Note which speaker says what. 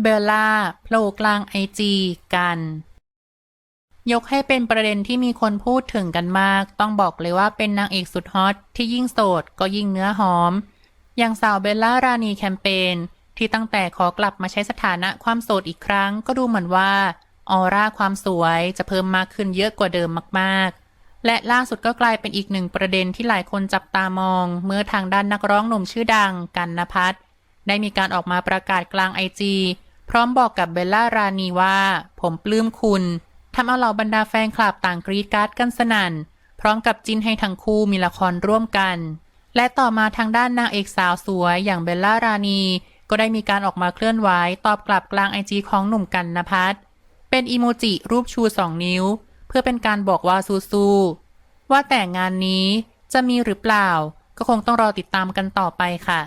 Speaker 1: เบลล่าโผล่กลางไอจีกัน ยกให้เป็นประเด็นที่มีคนพูดถึงกันมาก ต้องบอกเลยว่าเป็นนางเอกสุดฮอตที่ยิ่งโสดก็ยิ่งเนื้อหอม อย่างสาวเบลล่ารานีแคมเปญที่ตั้งแต่ขอกลับมาใช้สถานะความโสดอีกครั้ง ก็ดูเหมือนว่าออร่าความสวยจะเพิ่มมากขึ้นเยอะกว่าเดิมมากๆ และล่าสุดก็กลายเป็นอีกหนึ่งประเด็นที่หลายคนจับตามอง เมื่อทางด้านนักร้องหนุ่มชื่อดังกันนพัฒน์ ได้มีการออกมาประกาศกลางไอจีพร้อมบอกกับเบลล่ารานีว่า ผมปลื้มคุณทำเอาเหล่าบรรดาแฟนคลับต่างกรีดการ์ดกันสนั่น พร้อมกับจินให้ทั้งคู่มีละครร่วมกัน และต่อมาทางด้านนางเอกสาวสวยอย่างเบลล่ารานีก็ได้มีการออกมาเคลื่อนไหวตอบกลับกลางไอจีของหนุ่มกันนพัฒน์เป็นอีโมจิรูปชูสองนิ้ว เพื่อเป็นการบอกว่าสู้ๆว่าแต่งานนี้จะมีหรือเปล่า ก็คงต้องรอติดตามกันต่อไปค่ะ